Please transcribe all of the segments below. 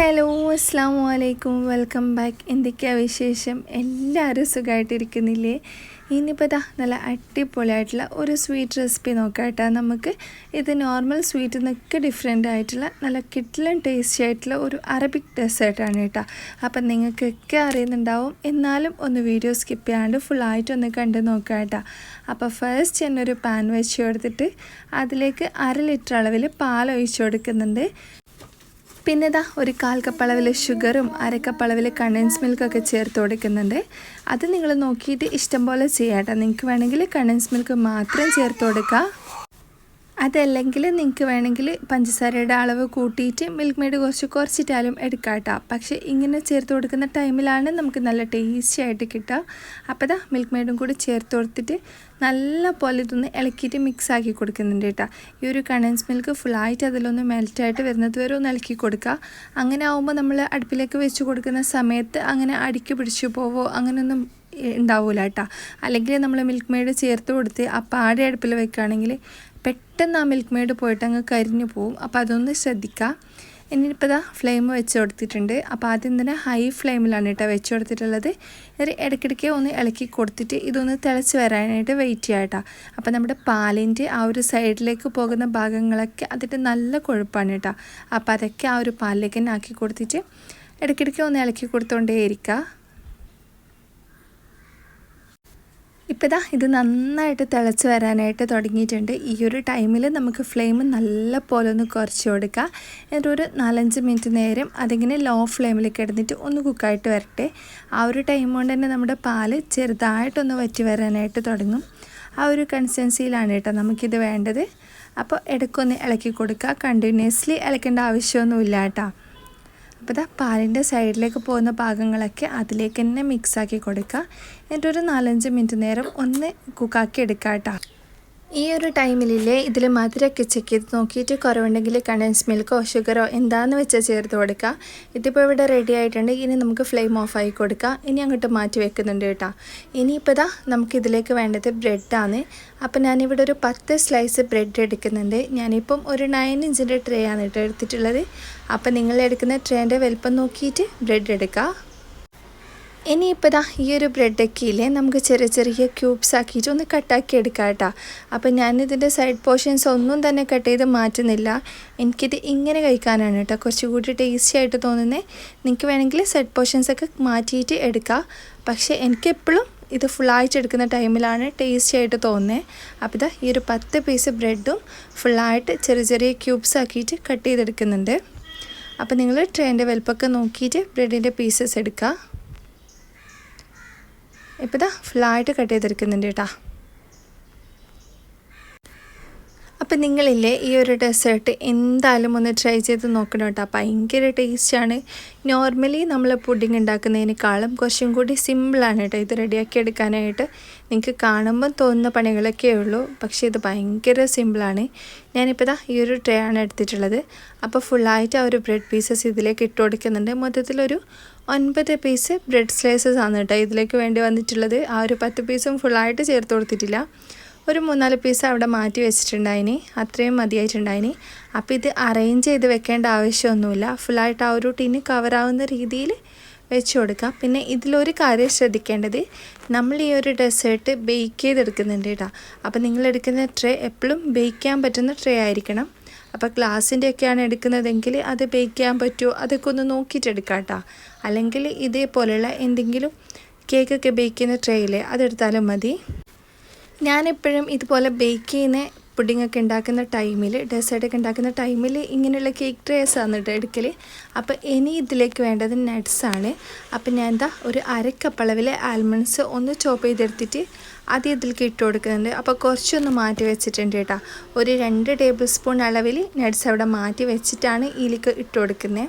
Hello അസ്സാം വലൈക്കും welcome back. എന്തൊക്കെയാണ് വിശേഷം? എല്ലാവരും സുഖമായിട്ടിരിക്കുന്നില്ലേ ഇനിയിപ്പോൾ ഇതാ നല്ല അടിപൊളിയായിട്ടുള്ള ഒരു സ്വീറ്റ് റെസിപ്പി നോക്കാം കേട്ടോ നമുക്ക് ഇത് നോർമൽ സ്വീറ്റിൽ നിന്നൊക്കെ ഡിഫറെന്റ് ആയിട്ടുള്ള നല്ല കിട്ടിലും ടേസ്റ്റി ആയിട്ടുള്ള ഒരു അറബിക് ഡെസേർട്ടാണ് കേട്ടോ. അപ്പം നിങ്ങൾക്കൊക്കെ അറിയുന്നുണ്ടാവും. എന്നാലും ഒന്ന് വീഡിയോ സ്കിപ്പ് ചെയ്യാണ്ട് ഫുള്ളായിട്ട് ഒന്ന് കണ്ട് നോക്കാം കേട്ടോ അപ്പോൾ ഫസ്റ്റ് ഞാനൊരു പാൻ വെച്ച് കൊടുത്തിട്ട് അതിലേക്ക് അര ലിറ്റർ അളവിൽ പാൽ ഒഴിച്ചു കൊടുക്കുന്നുണ്ട്. പിന്നെ ഇതാ ഒരു കാൽ കപ്പളവിൽ ഷുഗറും അരക്കപ്പളവിൽ കണ്ടൻസ് മിൽക്കൊക്കെ ചേർത്ത് കൊടുക്കുന്നുണ്ട്. അത് നിങ്ങൾ നോക്കിയിട്ട് ഇഷ്ടം പോലെ ചെയ്യാം കേട്ടോ. നിങ്ങൾക്ക് വേണമെങ്കിൽ കണ്ടൻസ് മിൽക്ക് മാത്രം ചേർത്ത് കൊടുക്കുക അതല്ലെങ്കിൽ നിങ്ങൾക്ക് വേണമെങ്കിൽ പഞ്ചസാരയുടെ അളവ് കൂട്ടിയിട്ട് മിൽക്ക് മെയ്ഡ് കുറച്ച് കുറച്ചിട്ടാലും എടുക്കാം കേട്ടോ പക്ഷേ ഇങ്ങനെ ചേർത്ത് കൊടുക്കുന്ന ടൈമിലാണ് നമുക്ക് നല്ല ടേസ്റ്റി ആയിട്ട് കിട്ടുക. അപ്പോൾ ഇതാ മിൽക്ക് മെയ്ഡും കൂടി ചേർത്ത് കൊടുത്തിട്ട് നല്ല പോലെ ഇതൊന്ന് ഇളക്കിയിട്ട് മിക്സ് ആക്കി കൊടുക്കുന്നുണ്ട് കേട്ടോ. ഈ ഒരു കണ്ടൻസ് മിൽക്ക് ഫുള്ളായിട്ട് അതിലൊന്ന് മെൽറ്റായിട്ട് വരുന്നത് വരെ ഒന്ന് ഇളക്കി കൊടുക്കുക. അങ്ങനെ ആകുമ്പോൾ നമ്മൾ അടുപ്പിലേക്ക് വെച്ച് കൊടുക്കുന്ന സമയത്ത് അങ്ങനെ അടിക്ക് പിടിച്ചു പോവോ അങ്ങനെയൊന്നും ഉണ്ടാവില്ല കേട്ടോ. അല്ലെങ്കിൽ നമ്മൾ മിൽക്ക് മെയ്ഡ് ചേർത്ത് കൊടുത്ത് ആ പാടെ അടുപ്പിൽ വെക്കുകയാണെങ്കിൽ പെട്ടെന്ന് ആ മിൽക്ക് മെയ്ഡ് പോയിട്ട് അങ്ങ് കരിഞ്ഞു പോവും. അപ്പോൾ അതൊന്ന് ശ്രദ്ധിക്കുക ഇനിയിപ്പോൾ ഇതാ ഫ്ലെയിം വെച്ച് കൊടുത്തിട്ടുണ്ട്. അപ്പോൾ ആദ്യം തന്നെ ഹൈ ഫ്ലെയിമിലാണ് കേട്ടോ വെച്ച് കൊടുത്തിട്ടുള്ളത്. ഒരു ഇടയ്ക്കിടയ്ക്ക് ഒന്ന് ഇളക്കി കൊടുത്തിട്ട് ഇതൊന്ന് തിളച്ച് വരാനായിട്ട് വെയിറ്റ് ചെയ്യാം കേട്ടോ. അപ്പോൾ നമ്മുടെ പാലിന്റെ ആ ഒരു സൈഡിലേക്ക് പോകുന്ന ഭാഗങ്ങളൊക്കെ അതിന്റെ നല്ല കൊഴുപ്പാണ് കേട്ടോ. അപ്പോൾ അതൊക്കെ ആ ഒരു പാലിലേക്ക് തന്നെ ആക്കി കൊടുത്തിട്ട് ഇടയ്ക്കിടയ്ക്ക് ഒന്ന് ഇളക്കി കൊടുത്തുകൊണ്ടേ ഇരിക്കുക ഇപ്പോൾ ഇതാ ഇത് നന്നായിട്ട് തിളച്ച് വരാനായിട്ട് തുടങ്ങിയിട്ടുണ്ട്. ഈ ഒരു ടൈമിൽ നമുക്ക് ഫ്ലെയിം നല്ല പോലെ ഒന്ന് കുറച്ച് കൊടുക്കുക എന്നിട്ട് ഒരു നാലഞ്ച് മിനിറ്റ് നേരം അതിങ്ങനെ ലോ ഫ്ലെയിമിൽ കിടന്നിട്ട് ഒന്ന് കുക്കായിട്ട് വരട്ടെ. ആ ഒരു ടൈം കൊണ്ട് തന്നെ നമ്മുടെ പാൽ ചെറുതായിട്ടൊന്ന് വറ്റി വരാനായിട്ട് തുടങ്ങും. ആ ഒരു കൺസിസ്റ്റൻസിയിലാണ് കേട്ടോ നമുക്കിത് വേണ്ടത്. അപ്പോൾ ഇടയ്ക്കൊന്ന് ഇളക്കി കൊടുക്കുക കണ്ടിന്യൂസ്ലി ഇളക്കേണ്ട ആവശ്യമൊന്നുമില്ല കേട്ടോ. അപ്പോൾ ഇതാ പാലിന്റെ സൈഡിലേക്ക് പോകുന്ന ഭാഗങ്ങളൊക്കെ അതിലേക്ക് തന്നെ മിക്സാക്കി കൊടുക്കുക. എന്നിട്ടൊരു നാലഞ്ച് മിനിറ്റ് നേരം ഒന്ന് കുക്കാക്കി എടുക്കാം കേട്ടോ. ഈ ഒരു ടൈമിലില്ലേ ഇതിൽ മധുരമൊക്കെ ചെക്ക് ചെയ്ത് നോക്കിയിട്ട് കുറവുണ്ടെങ്കിൽ കണ്ടൻസ് മിൽക്കോ ഷുഗറോ എന്താണെന്ന് വെച്ചാൽ ചേർത്ത് കൊടുക്കുക ഇതിപ്പോൾ ഇവിടെ റെഡി ആയിട്ടുണ്ട്. ഇനി നമുക്ക് ഫ്ലെയിം ഓഫ് ആയി കൊടുക്കുക ഇനി അങ്ങോട്ട് മാറ്റി വെക്കുന്നുണ്ട് കേട്ടോ. ഇനിയിപ്പോൾ ഇതാ നമുക്കിതിലേക്ക് വേണ്ടത് ബ്രെഡാണ് അപ്പോൾ ഞാനിവിടെ ഒരു പത്ത് സ്ലൈസ് ബ്രെഡ് എടുക്കുന്നുണ്ട്. ഞാനിപ്പം ഒരു നയൻ ഇഞ്ചിന്റെ ട്രേ ആണ് കേട്ടോ എടുത്തിട്ടുള്ളത്. അപ്പോൾ നിങ്ങൾ എടുക്കുന്ന ട്രേന്റെ വലുപ്പം നോക്കിയിട്ട് ബ്രെഡ് എടുക്കുക ഇനിയിപ്പോൾ ഇതാ ഈ ഒരു ബ്രെഡൊക്കെ ഇല്ലേ നമുക്ക് ചെറിയ ചെറിയ ക്യൂബ്സ് ആക്കിയിട്ട് ഒന്ന് കട്ടാക്കി എടുക്കാം കേട്ടോ. അപ്പോൾ ഞാനിതിന്റെ സൈഡ് പോർഷൻസ് ഒന്നും തന്നെ കട്ട് ചെയ്ത് മാറ്റുന്നില്ല. എനിക്കിത് ഇങ്ങനെ കഴിക്കാനാണ് കേട്ടോ കുറച്ചുകൂടി ടേസ്റ്റി ആയിട്ട് തോന്നുന്നത് നിങ്ങൾക്ക് വേണമെങ്കിൽ സൈഡ് പോർഷൻസ് ഒക്കെ മാറ്റിയിട്ട് എടുക്കാം. പക്ഷേ എനിക്കെപ്പോഴും ഇത് ഫുള്ളായിട്ട് എടുക്കുന്ന ടൈമിലാണ് ടേസ്റ്റി ആയിട്ട് തോന്നുന്നത് അപ്പോൾ ഇതാ ഈ ഒരു പത്ത് പീസ് ബ്രെഡും ഫുള്ളായിട്ട് ചെറിയ ചെറിയ ക്യൂബ്സ് ആക്കിയിട്ട് കട്ട് ചെയ്തെടുക്കുന്നുണ്ട്. അപ്പോൾ നിങ്ങൾ ട്രെയിന്റെ വലുപ്പമൊക്കെ നോക്കിയിട്ട് ബ്രെഡിന്റെ പീസസ് എടുക്കുക ഇപ്പോൾ ഇതാ ഫുള്ളായിട്ട് കട്ട് ചെയ്തിരിക്കുന്നുണ്ട് കേട്ടോ അപ്പം നിങ്ങളില്ലേ ഈ ഒരു ഡെസേർട്ട് എന്തായാലും ഒന്ന് ട്രൈ ചെയ്ത് നോക്കണം കേട്ടോ. ഭയങ്കര ടേസ്റ്റാണ് നോർമലി നമ്മൾ പുഡിങ് ഉണ്ടാക്കുന്നതിനേക്കാളും കുറച്ചും കൂടി സിമ്പിളാണ് കേട്ടോ. ഇത് റെഡിയാക്കി എടുക്കാനായിട്ട് നിങ്ങൾക്ക് കാണുമ്പോൾ തോന്നുന്ന പണികളൊക്കെ ഉള്ളൂ. പക്ഷേ ഇത് ഭയങ്കര സിമ്പിളാണ് ഞാനിപ്പോൾ ഇതാ ഈ ഒരു ട്രേ ആണ് എടുത്തിട്ടുള്ളത്. അപ്പോൾ ഫുള്ളായിട്ട് ആ ഒരു ബ്രെഡ് പീസസ് ഇതിലേക്ക് ഇട്ട് കൊടുക്കുന്നുണ്ട്. മൊത്തത്തിലൊരു ഒൻപത് പീസ് ബ്രെഡ് സ്ലൈസസ് ആണ് കേട്ടോ ഇതിലേക്ക് വേണ്ടി വന്നിട്ടുള്ളത്. ആ ഒരു പത്ത് പീസും ഫുള്ളായിട്ട് ചേർത്ത് കൊടുത്തിട്ടില്ല. ഒരു മൂന്നാൽ പീസ് അവിടെ മാറ്റി വെച്ചിട്ടുണ്ടായിനി. അത്രയും മതിയായിട്ടുണ്ടായിനി. അപ്പോൾ ഇത് അറേഞ്ച് ചെയ്ത് വെക്കേണ്ട ആവശ്യമൊന്നുമില്ല. ഫുള്ളായിട്ട് ആ ഒരു ടിന് കവറാവുന്ന രീതിയിൽ വെച്ച് കൊടുക്കാം. പിന്നെ ഇതിലൊരു കാര്യം ശ്രദ്ധിക്കേണ്ടത് നമ്മൾ ഈ ഒരു ഡെസേർട്ട് ബേക്ക് ചെയ്തെടുക്കുന്നുണ്ട് കേട്ടോ. അപ്പോൾ നിങ്ങൾ എടുക്കുന്ന ട്രേ എപ്പോഴും ബേക്ക് ചെയ്യാൻ പറ്റുന്ന ട്രേ ആയിരിക്കണം. അപ്പോൾ ഗ്ലാസിന്റെ ഒക്കെയാണ് എടുക്കുന്നതെങ്കിൽ അത് ബേക്ക് ചെയ്യാൻ പറ്റുമോ അതൊക്കെ ഒന്ന് നോക്കിയിട്ട് എടുക്കാം കേട്ടോ. അല്ലെങ്കിൽ ഇതേപോലെയുള്ള എന്തെങ്കിലും കേക്കൊക്കെ ബേക്ക് ചെയ്യുന്ന ട്രേയിൽ അതെടുത്താലും മതി. ഞാനെപ്പോഴും ഇതുപോലെ ബേക്ക് ചെയ്യുന്ന പുഡിങ്ങൊക്കെ ഉണ്ടാക്കുന്ന ടൈമിൽ ഡെസേർട്ടൊക്കെ ഉണ്ടാക്കുന്ന ടൈമിൽ ഇങ്ങനെയുള്ള കേക്ക് ട്രേസ് ആണ് കേട്ടോ എടുക്കൽ അപ്പോൾ ഇനി ഇതിലേക്ക് വേണ്ടത് നട്ട്സാണ് അപ്പോൾ ഞാൻ എന്താ ഒരു അരക്കപ്പളവിൽ ആൽമണ്ട്സ് ഒന്ന് ചോപ്പ് ചെയ്തെടുത്തിട്ട് അത് ഇതിലേക്ക് ഇട്ട് കൊടുക്കുന്നുണ്ട്. അപ്പോൾ കുറച്ചൊന്ന് മാറ്റി വെച്ചിട്ടുണ്ട് കേട്ടോ. ഒരു രണ്ട് ടേബിൾ സ്പൂൺ അളവിൽ നട്ട്സ് അവിടെ മാറ്റി വെച്ചിട്ടാണ് ഇതിലേക്ക് ഇട്ട് കൊടുക്കുന്നത്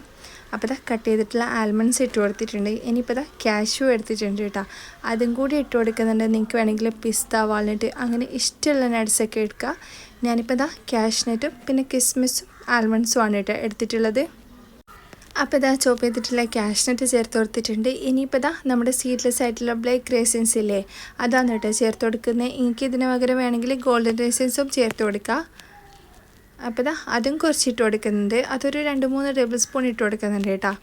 അപ്പോൾ ഇതാ കട്ട് ചെയ്തിട്ടുള്ള ആൽമണ്ട്സ് ഇട്ട് കൊടുത്തിട്ടുണ്ട്. ഇനിയിപ്പോൾ ഇതാ കാഷ്യൂ എടുത്തിട്ടുണ്ട് കേട്ടോ. അതും കൂടി ഇട്ട് കൊടുക്കുന്നുണ്ട്. നിങ്ങൾക്ക് വേണമെങ്കിൽ പിസ്ത വാൾനട്ട് അങ്ങനെ ഇഷ്ടമുള്ള നട്ട്സൊക്കെ എടുക്കുക. ഞാനിപ്പോൾ ഇതാ കാഷ്നട്ടും പിന്നെ കിസ്മിസും ആൽമണ്ട്സും ആണ് കേട്ടോ എടുത്തിട്ടുള്ളത്. അപ്പോൾ ഇതാ ചോപ്പ് ചെയ്തിട്ടുള്ള കാഷ്നട്ട് ചേർത്ത് കൊടുത്തിട്ടുണ്ട്. ഇനിയിപ്പോൾ ഇതാ നമ്മുടെ സീഡ്ലെസ് ആയിട്ടുള്ള ബ്ലേക്ക് റേസിൻസ് ഇല്ലേ? അതാണ് കേട്ടോ ചേർത്ത് കൊടുക്കുന്നത്. എനിക്ക് ഇതിന് പകരം വേണമെങ്കിൽ ഗോൾഡൻ റേസിൻസും ചേർത്ത് കൊടുക്കുക. അപ്പോൾ ഇതാ അതും കുറച്ചിട്ട് കൊടുക്കുന്നുണ്ട്. അതൊരു രണ്ട് മൂന്ന് ടേബിൾ സ്പൂൺ ഇട്ട് കൊടുക്കുന്നുണ്ട് കേട്ടോ.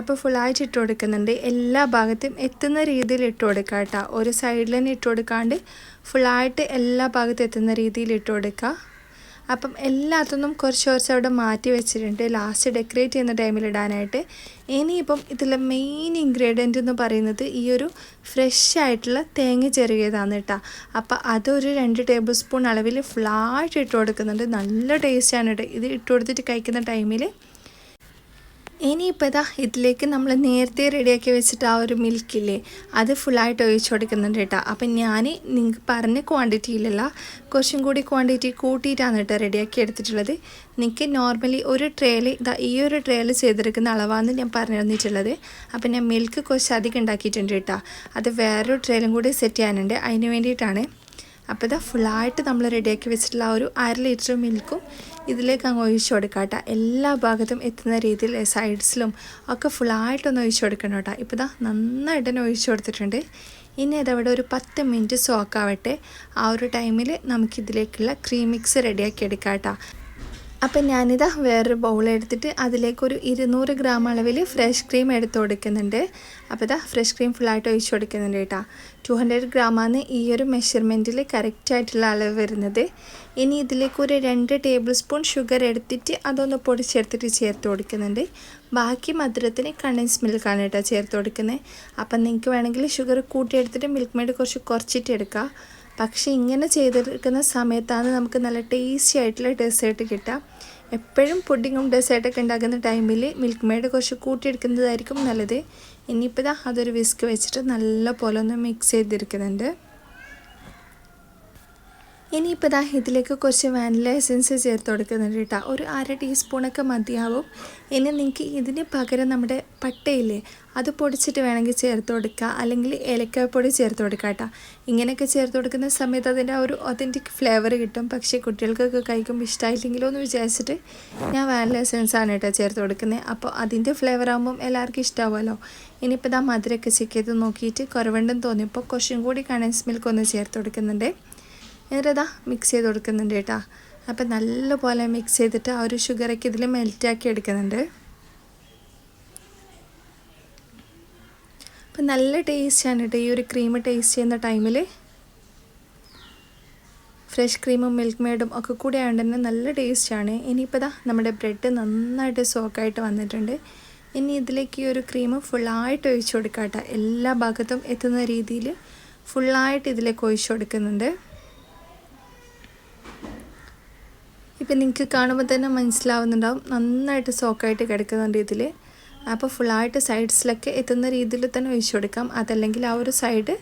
അപ്പോൾ ഫുള്ളായിട്ട് ഇട്ട് കൊടുക്കുന്നുണ്ട്. എല്ലാ ഭാഗത്തും എത്തുന്ന രീതിയിൽ ഇട്ട് കൊടുക്കുക കേട്ടോ. ഒരു സൈഡിൽ തന്നെ ഇട്ട് കൊടുക്കാണ്ട് ഫുള്ളായിട്ട് എല്ലാ ഭാഗത്തും എത്തുന്ന രീതിയിൽ ഇട്ട് കൊടുക്കുക അപ്പം എല്ലാത്തൊന്നും കുറച്ച് കുറച്ച് അവിടെ മാറ്റി വെച്ചിട്ടുണ്ട്. ലാസ്റ്റ് ഡെക്കറേറ്റ് ചെയ്യുന്ന ടൈമിൽ ഇടാനായിട്ട്. ഇനിയിപ്പം ഇതിലെ മെയിൻ ഇൻഗ്രീഡിയന്റ് എന്ന് പറയുന്നത് ഈ ഒരു ഫ്രഷ് ആയിട്ടുള്ള തേങ്ങ ചെറുകിയതാണ് കേട്ടോ അപ്പം അതൊരു രണ്ട് ടേബിൾ സ്പൂൺ അളവിൽ ഫ്ലാറ്റ് ഇട്ട് കൊടുക്കുന്നുണ്ട്. നല്ല ടേസ്റ്റാണ് കേട്ടോ ഇത് ഇട്ട് കൊടുത്തിട്ട് കഴിക്കുന്ന ടൈമിൽ ഇനിയിപ്പോൾ ഇതാ ഇതിലേക്ക് നമ്മൾ നേരത്തെ റെഡിയാക്കി വെച്ചിട്ട് ആ ഒരു മിൽക്കില്ലേ അത് ഫുള്ളായിട്ട് ഒഴിച്ചു കൊടുക്കുന്നുണ്ട് കേട്ടോ. അപ്പം ഞാൻ നിങ്ങൾക്ക് പറഞ്ഞ ക്വാണ്ടിറ്റിയിലല്ല കുറച്ചും കൂടി ക്വാണ്ടിറ്റി കൂട്ടിയിട്ടാണ് കേട്ടോ റെഡിയാക്കി എടുത്തിട്ടുള്ളത്. നിങ്ങൾക്ക് നോർമലി ഒരു ട്രേൽ ഇതാ ഈ ഒരു ട്രേൽ ചെയ്തെടുക്കുന്ന അളവാണ് ഞാൻ പറഞ്ഞു തന്നിട്ടുള്ളത്. അപ്പം ഞാൻ മിൽക്ക് കുറച്ച് അധികം ഉണ്ടാക്കിയിട്ടുണ്ട് കേട്ടോ. അത് വേറൊരു ട്രേയിലും കൂടി സെറ്റ് ചെയ്യാനുണ്ട്. അതിന് വേണ്ടിയിട്ടാണ് അപ്പോൾ ഇതാ ഫുള്ളായിട്ട് നമ്മൾ റെഡിയാക്കി വെച്ചിട്ടുള്ള ആ ഒരു അര ലിറ്റർ മിൽക്കും ഇതിലേക്ക് അങ്ങ് ഒഴിച്ചു കൊടുക്കാം കേട്ടോ എല്ലാ ഭാഗത്തും എത്തുന്ന രീതിയിൽ സൈഡ്സിലും ഒക്കെ ഫുള്ളായിട്ടൊന്ന് ഒഴിച്ചു കൊടുക്കണം കേട്ടോ ഇപ്പോൾ ഇതാ നന്നായിട്ട് തന്നെ ഒഴിച്ചു കൊടുത്തിട്ടുണ്ട്. ഇനി അതവിടെ ഒരു പത്ത് മിനിറ്റ് സോക്കാവട്ടെ ആ ഒരു ടൈമിൽ നമുക്കിതിലേക്കുള്ള ക്രീം മിക്സ് റെഡിയാക്കി എടുക്കാം കേട്ടോ അപ്പം ഞാനിതാ വേറൊരു ബൗൾ എടുത്തിട്ട് അതിലേക്കൊരു ഇരുന്നൂറ് ഗ്രാം അളവിൽ ഫ്രഷ് ക്രീം എടുത്ത് കൊടുക്കുന്നുണ്ട്. അപ്പോൾ ഇതാ ഫ്രഷ് ക്രീം ഫുള്ളായിട്ട് ഒഴിച്ച് കൊടുക്കുന്നുണ്ട് കേട്ടോ. ടു ഹൺഡ്രഡ് ഗ്രാമാണ് ഈ ഒരു മെഷർമെന്റിൽ കറക്റ്റായിട്ടുള്ള അളവ് വരുന്നത്. ഇനി ഇതിലേക്ക് ഒരു രണ്ട് ടേബിൾ സ്പൂൺ ഷുഗർ എടുത്തിട്ട് അതൊന്ന് പൊടിച്ചെടുത്തിട്ട് ചേർത്ത് കൊടുക്കുന്നുണ്ട്. ബാക്കി മധുരത്തിന് കണ്ടൻസ് മിൽക്കാണ് കേട്ടോ ചേർത്ത് കൊടുക്കുന്നത് അപ്പം നിങ്ങൾക്ക് വേണമെങ്കിൽ ഷുഗർ കൂട്ടിയെടുത്തിട്ട് മിൽക്ക് മെയ്ഡ് കുറച്ച് കുറച്ചിട്ട് എടുക്കുക പക്ഷേ ഇങ്ങനെ ചെയ്തെടുക്കുന്ന സമയത്താണ് നമുക്ക് നല്ല ടേസ്റ്റി ആയിട്ടുള്ള ഡെസേർട്ട് കിട്ടുക. എപ്പോഴും പുഡിങ്ങും ഡെസേർട്ടൊക്കെ ഉണ്ടാക്കുന്ന ടൈമിൽ മിൽക്ക് മെയ്ഡ് കുറച്ച് കൂട്ടിയെടുക്കുന്നതായിരിക്കും നല്ലത്. ഇനിയിപ്പോൾ അതൊരു വിസ്ക് വെച്ചിട്ട് നല്ല പോലെ ഒന്ന് മിക്സ് ചെയ്തെടുക്കുന്നുണ്ട് ഇനിയിപ്പോൾ ഇതാ ഇതിലേക്ക് കുറച്ച് വാനില എസൻസ് ചേർത്ത് കൊടുക്കുന്നുണ്ട് കേട്ടോ. ഒരു അര ടീസ്പൂണൊക്കെ മതിയാവും. ഇനി നിങ്ങൾക്ക് ഇതിന് പകരം നമ്മുടെ പട്ടയില്ലേ അത് പൊടിച്ചിട്ട് വേണമെങ്കിൽ ചേർത്ത് കൊടുക്കുക അല്ലെങ്കിൽ ഏലക്കാപ്പൊടി ചേർത്ത് കൊടുക്കുക കേട്ടോ. ഇങ്ങനെയൊക്കെ ചേർത്ത് കൊടുക്കുന്ന സമയത്ത് അതിന്റെ ഒരു ഒതന്റിക് ഫ്ലേവർ കിട്ടും. പക്ഷേ കുട്ടികൾക്കൊക്കെ കഴിക്കുമ്പോൾ ഇഷ്ടമായില്ലെങ്കിലോ എന്ന് വിചാരിച്ചിട്ട് ഞാൻ വാനില എസൻസ് ആണ് കേട്ടോ ചേർത്ത് കൊടുക്കുന്നത്. അപ്പോൾ അതിന്റെ ഫ്ലേവർ ആകുമ്പം എല്ലാവർക്കും ഇഷ്ടമാവുമല്ലോ ഇനിയിപ്പോൾ ഇതാ മധുരമൊക്കെ ചെക്ക് ചെയ്ത് നോക്കിയിട്ട് കുറവുണ്ടെന്ന് തോന്നിയപ്പോൾ കുറച്ചും കൂടി കണൻസ് മിൽക്ക് ഒന്ന് ചേർത്ത് കൊടുക്കുന്നുണ്ട്. എന്നിട്ടതാ മിക്സ് ചെയ്ത് കൊടുക്കുന്നുണ്ട് കേട്ടോ. അപ്പം നല്ലപോലെ മിക്സ് ചെയ്തിട്ട് ആ ഒരു ഷുഗറൊക്കെ ഇതിൽ മെൽറ്റാക്കി എടുക്കുന്നുണ്ട്. അപ്പം നല്ല ടേസ്റ്റാണ് കേട്ടോ ഈ ഒരു ക്രീം ടേസ്റ്റ് ചെയ്യുന്ന ടൈമിൽ ഫ്രഷ് ക്രീമും മിൽക്ക് മെയ്ഡും ഒക്കെ കൂടി ആയതുകൊണ്ട് തന്നെ നല്ല ടേസ്റ്റാണ് ഇനിയിപ്പോൾ ഇതാ നമ്മുടെ ബ്രെഡ് നന്നായിട്ട് സോക്കായിട്ട് വന്നിട്ടുണ്ട്. ഇനി ഇതിലേക്ക് ഈ ഒരു ക്രീം ഫുള്ളായിട്ട് ഒഴിച്ചു കൊടുക്കാം കേട്ടോ എല്ലാ ഭാഗത്തും എത്തുന്ന രീതിയിൽ ഫുള്ളായിട്ട് ഇതിലേക്ക് ഒഴിച്ചു കൊടുക്കുന്നുണ്ട്. ഇപ്പം നിങ്ങൾക്ക് കാണുമ്പോൾ തന്നെ മനസ്സിലാവുന്നുണ്ടാവും. നന്നായിട്ട് സോക്കായിട്ട് കിടക്കുന്നുണ്ട് ഇതിൽ അപ്പോൾ ഫുള്ളായിട്ട് സൈഡ്സിലൊക്കെ എത്തുന്ന രീതിയിൽ തന്നെ ഒഴിച്ചു കൊടുക്കാം. അതല്ലെങ്കിൽ ആ ഒരു സൈഡ്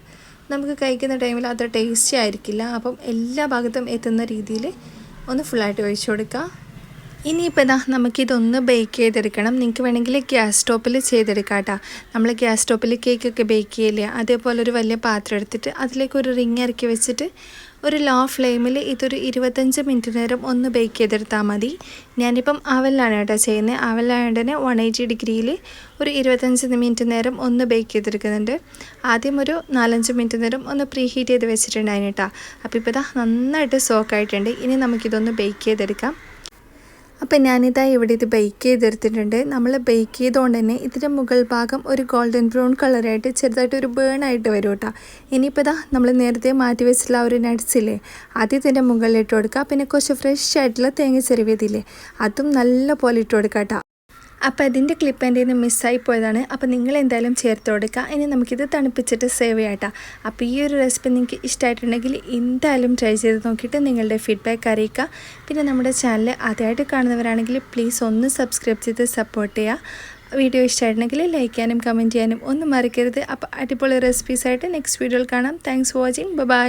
നമുക്ക് കഴിക്കുന്ന ടൈമിൽ അത്ര ടേസ്റ്റി ആയിരിക്കില്ല. അപ്പം എല്ലാ ഭാഗത്തും എത്തുന്ന രീതിയിൽ ഒന്ന് ഫുള്ളായിട്ട് ഒഴിച്ചു കൊടുക്കുക ഇനിയിപ്പോൾ ഇതാ നമുക്കിതൊന്ന് ബേക്ക് ചെയ്തെടുക്കണം. നിങ്ങൾക്ക് വേണമെങ്കിൽ ഗ്യാസ് സ്റ്റോപ്പിൽ ചെയ്തെടുക്കാം കേട്ടോ നമ്മൾ ഗ്യാസ് സ്റ്റോപ്പിൽ കേക്കൊക്കെ ബേക്ക് ചെയ്യില്ലേ? അതേപോലെ ഒരു വലിയ പാത്രം എടുത്തിട്ട് അതിലേക്ക് ഒരു റിങ് ഇറക്കി വെച്ചിട്ട് ഒരു ലോ ഫ്ലെയിമിൽ ഇതൊരു ഇരുപത്തഞ്ച് മിനിറ്റ് നേരം ഒന്ന് ബേക്ക് ചെയ്തെടുത്താൽ മതി. ഞാനിപ്പം അവലാണ് കേട്ടോ ചെയ്യുന്നത് അവലായതുകൊണ്ട് തന്നെ വൺ എയ്റ്റി ഡിഗ്രിയിൽ ഒരു ഇരുപത്തഞ്ച് മിനിറ്റ് നേരം ഒന്ന് ബേക്ക് ചെയ്തെടുക്കുന്നുണ്ട്. ആദ്യം ഒരു നാലഞ്ച് മിനിറ്റ് നേരം ഒന്ന് പ്രീ ഹീറ്റ് ചെയ്ത് വെച്ചിട്ടുണ്ടായിരുന്നു കേട്ടോ. അപ്പോൾ ഇപ്പോൾ ഇതാ നന്നായിട്ട് സോക്കായിട്ടുണ്ട് ഇനി നമുക്കിതൊന്ന് ബേക്ക് ചെയ്തെടുക്കാം. അപ്പം ഞാനിതാ ഇവിടെ ഇത് ബേക്ക് ചെയ്തെടുത്തിട്ടുണ്ട്. നമ്മൾ ബേക്ക് ചെയ്തുകൊണ്ട് തന്നെ ഇതിന്റെ മുകൾ ഭാഗം ഒരു ഗോൾഡൻ ബ്രൗൺ കളറായിട്ട് ചെറുതായിട്ട് ഒരു ബേൺ ആയിട്ട് വരും കേട്ടോ ഇനിയിപ്പോൾ ഇതാ നമ്മൾ നേരത്തെ മാറ്റി വെച്ചിട്ടുള്ള ഒരു നട്ട്സില്ലേ അത് ഇതിന്റെ മുകളിൽ ഇട്ട് കൊടുക്കുക പിന്നെ കുറച്ച് ഫ്രഷ് ആയിട്ടുള്ള തേങ്ങ ചെരുവിയതില്ലേ അതും നല്ല പോലെ ഇട്ട് കൊടുക്കാം കേട്ടോ അപ്പോൾ അതിന്റെ ക്ലിപ്പ് എന്റെ നിന്ന് മിസ്സായി പോയതാണ്. അപ്പോൾ നിങ്ങൾ എന്തായാലും ചേർത്ത് കൊടുക്കുക. ഇനി നമുക്കിത് തണുപ്പിച്ചിട്ട് സേവ് ചെയ്യാട്ടോ അപ്പോൾ ഈ ഒരു റെസിപ്പി നിങ്ങൾക്ക് ഇഷ്ടമായിട്ടുണ്ടെങ്കിൽ എന്തായാലും ട്രൈ ചെയ്ത് നോക്കിയിട്ട് നിങ്ങളുടെ ഫീഡ്ബാക്ക് അറിയിക്കുക. പിന്നെ നമ്മുടെ ചാനൽ ആദ്യമായിട്ട് കാണുന്നവരാണെങ്കിൽ പ്ലീസ് ഒന്ന് സബ്സ്ക്രൈബ് ചെയ്ത് സപ്പോർട്ട് ചെയ്യുക. വീഡിയോ ഇഷ്ടമായിട്ടുണ്ടെങ്കിൽ ലൈക്ക് ചെയ്യാനും കമന്റ് ചെയ്യാനും ഒന്നും മറക്കരുത്. അപ്പോൾ അടിപൊളി റെസിപ്പീസായിട്ട് നെക്സ്റ്റ് വീഡിയോയിൽ കാണാം. Thanks for watching bye